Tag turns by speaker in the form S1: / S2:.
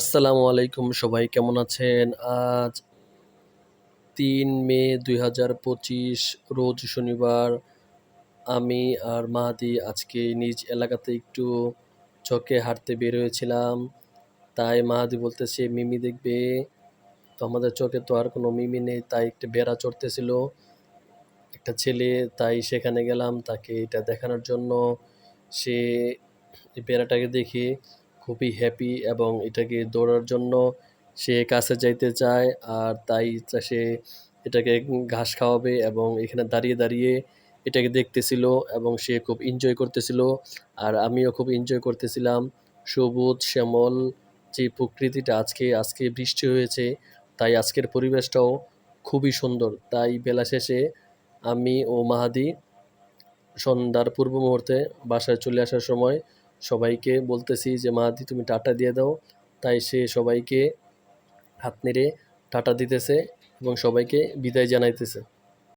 S1: আসসালামু আলাইকুম সবাই, কেমন আছেন? আজ তিন মে দুই হাজার পঁচিশ, রোজ শনিবার। আমি আর মাহাদি আজকে নিজ এলাকাতে একটু চকে হাঁটতে বের হয়েছিলাম। তাই মাহাদি বলতেছে, মিমি দেখবে? তো আমাদের চকে তো আর কোনো মিমি নেই, তাই একটা বেড়া চড়তেছিল। একটা ছেলে, তাই সেখানে গেলাম তাকে এটা দেখানোর জন্য। সে বেড়াটাকে দেখে খুবই হ্যাপি এবং এটাকে দৌড়ার জন্য সে কাছে যাইতে চায় আর তাই সে এটাকে ঘাস খাওয়াবে এবং এখানে দাঁড়িয়ে দাঁড়িয়ে এটাকে দেখতেছিল এবং সে খুব এনজয় করতেছিল আর আমিও খুব এনজয় করতেছিলাম। সবুজ, শ্যামল যে প্রকৃতিটা আজকে আজকে বৃষ্টি হয়েছে, তাই আজকের পরিবেশটাও খুবই সুন্দর। তাই বেলা শেষে আমি ও মাহাদি সন্ধ্যার পূর্ব মুহূর্তে বাসায় চলে আসার সময় সবাইকে বলতেছি যে মাহাদি তুমি টাটা দিয়ে দাও। তাই সে সবাইকে হাত নেড়ে টাটা দিতেছে এবং সবাইকে বিদায় জানাইতেছে।